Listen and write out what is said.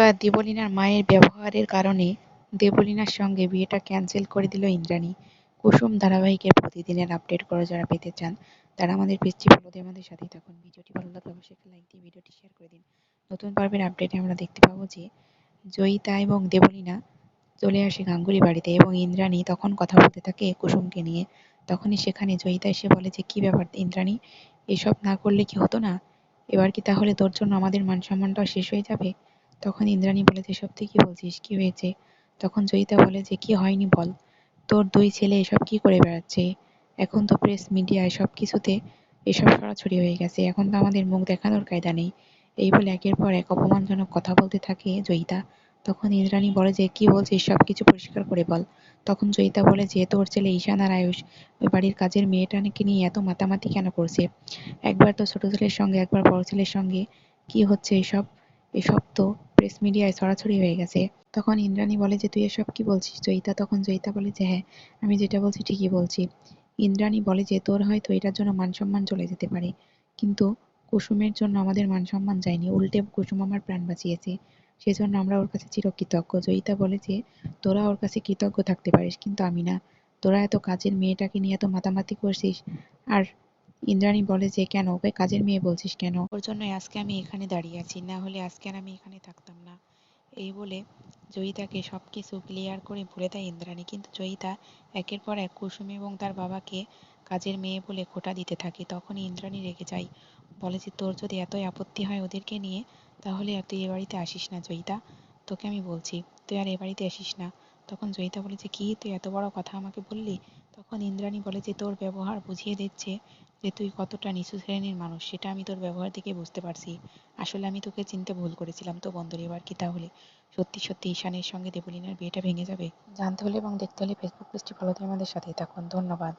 এবার দেবলীনার মায়ের ব্যবহারের কারণে দেবলীনার সঙ্গে বিয়েটা ক্যান্সেল করে দিল ইন্দ্রাণী। কুসুম ধারাবাহিকের প্রতিদিনের আপডেট করো যারা পেতে চান, তারা আমাদের পেজটি ফলো দিয়ে আমাদের সাথেই থাকুন। ভিডিওটি ভালো লাগলে অবশ্যই একটা লাইক দিয়ে ভিডিওটি শেয়ার করে দিন। নতুন পর্বের আপডেটে আমরা দেখতে পাবো যে, জয়িতা এবং দেবলীনা চলে আসে গাঙ্গুলি বাড়িতে এবং ইন্দ্রাণী তখন কথা বলতে থাকে কুসুমকে নিয়ে। তখনই সেখানে জয়িতা এসে বলে যে, কি ব্যাপার ইন্দ্রাণী? এসব না করলে কি হতো না? এবার কি তাহলে তোর জন্য আমাদের মান সম্মানটাও শেষ হয়ে যাবে? তখন ইন্দ্রাণী বলে যে সত্যি কি বলছিস, কি হয়েছে? তখন জয়িতা বলে যে, কি হয়নি বল? তোর দুই ছেলে এসব কি করে বেড়াচ্ছে? এখন তো প্রেস মিডিয়ায় সব কিছুতে এসব সরাসরি হয়ে গেছে। এখন তো আমাদের মুখ দেখানোর কায়দা নেই। এই বলে একের পর এক অপমানজনক কথা বলতে থাকে জয়িতা। তখন ইন্দ্রাণী বলে যে, কি বলছিস? সব কিছু পরিষ্কার করে বল। তখন জয়িতা বলে যে, তোর ছেলে ঈশান আর আয়ুষ ওই বাড়ির কাজের মেয়েটাকে নিয়ে এত মাতামাতি কেন করছে? একবার তো ছোট ছেলের সঙ্গে, একবার বড় ছেলের সঙ্গে কি হচ্ছে? এসব এসব তো প্রেস মিডিয়ায় ছড়াছড়ি হয়ে গেছে। তখন ইন্দ্রাণী বলে যে, তুই এসব কি বলছিস? জয়িতা তখন জয়িতা বলে যে হ্যাঁ আমি যেটা বলছি ঠিকই বলছি। ইন্দ্রাণী বলে যে, তোর হয়তো এটার জন্য মান সম্মান চলে যেতে পারে। কিন্তু কুসুমের জন্য আমাদের মান সম্মান যায়নি। উল্টে কুসুম আমার প্রাণ বাঁচিয়েছে। সেজন্য আমরা ওর কাছে চিরকৃতজ্ঞ। জয়িতা বলে যে, তোরা ওর কাছে কৃতজ্ঞ থাকতে পারিস, কিন্তু আমি না। তোরা এত কাজের মেয়েটাকে নিয়ে এত মাতামাতি করছিস। আর ইন্দ্রাণী বলে যে, কেন? ওকে কাজের মেয়ে বলছিস কেন? ওর জন্যই আজকে আমি এখানে দাঁড়িয়ে আছি। না হলে আজকে আর আমি এখানে থাকতাম না। এই বলে জয়িতাকে সব কিছু ক্লিয়ার করে বলে দেয় ইন্দ্রাণী। কিন্তু জয়িতা একের পর এক কুসুম এবং তার বাবাকে কাজের মেয়ে বলে খোটা দিতে থাকে। তখনই ইন্দ্রাণী রেগে যায়। বলে যে, তোর যদি এতই আপত্তি হয় ওদেরকে নিয়ে, তাহলে আর তুই এ বাড়িতে আসিস না জয়িতা। তোকে আমি বলছি, তুই আর এ বাড়িতে আসিস না। তখন জয়িতা বলে যে, কি? তুই এত বড় কথা আমাকে বললি? তখন ইন্দ্রাণী বলে যে, তোর ব্যবহার বুঝিয়ে দিচ্ছে যে, তুই কতটা নিচু শ্রেণির মানুষ, সেটা আমি তোর ব্যবহার থেকে বুঝতে পারছি। আসলে আমি তোকে চিনতে ভুল করেছিলাম। তো বন্ধুর এবার কি তাহলে? সত্যি সত্যি ঈশানের সঙ্গে দেবলিনার বিয়েটা ভেঙে যাবে? জানতে হলে এবং দেখতে হলে ফেসবুক পেজটি ফলো আমাদের সাথেই থাকুন। ধন্যবাদ।